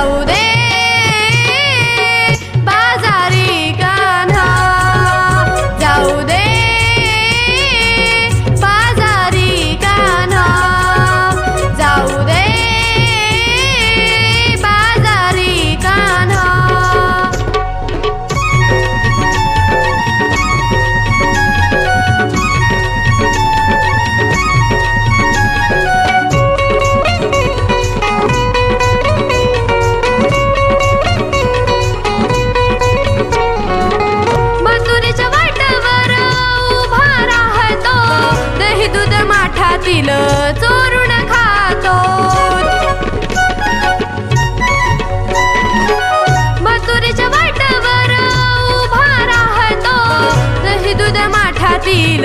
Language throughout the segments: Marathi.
lauda. बैल चोरून खातो. मजुरीच्या माठातील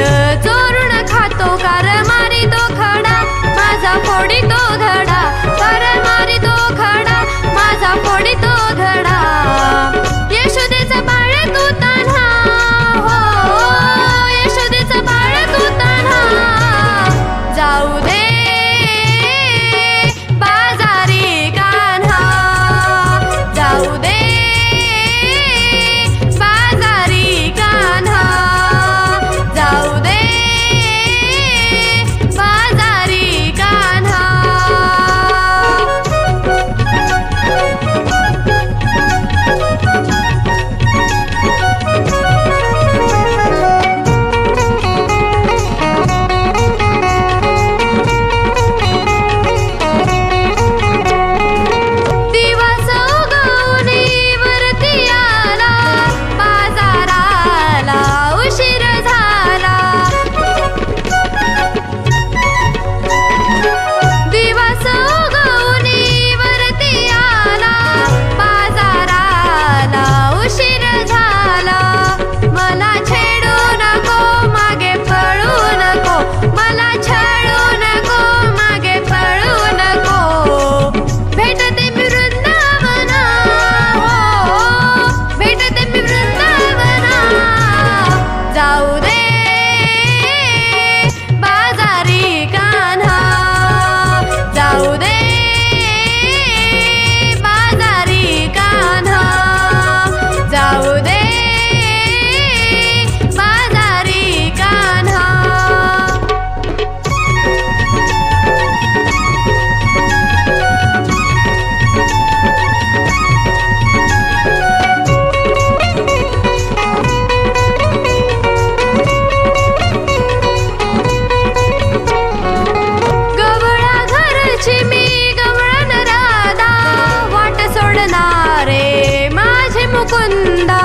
मुकुंदा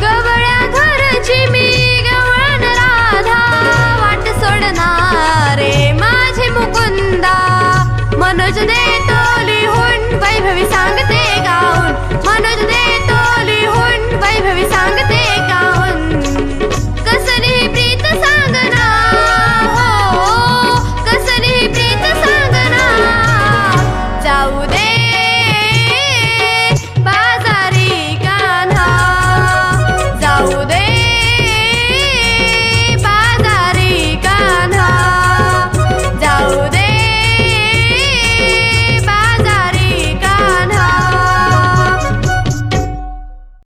गवळ्या घरची मी मुकुंदा मनोज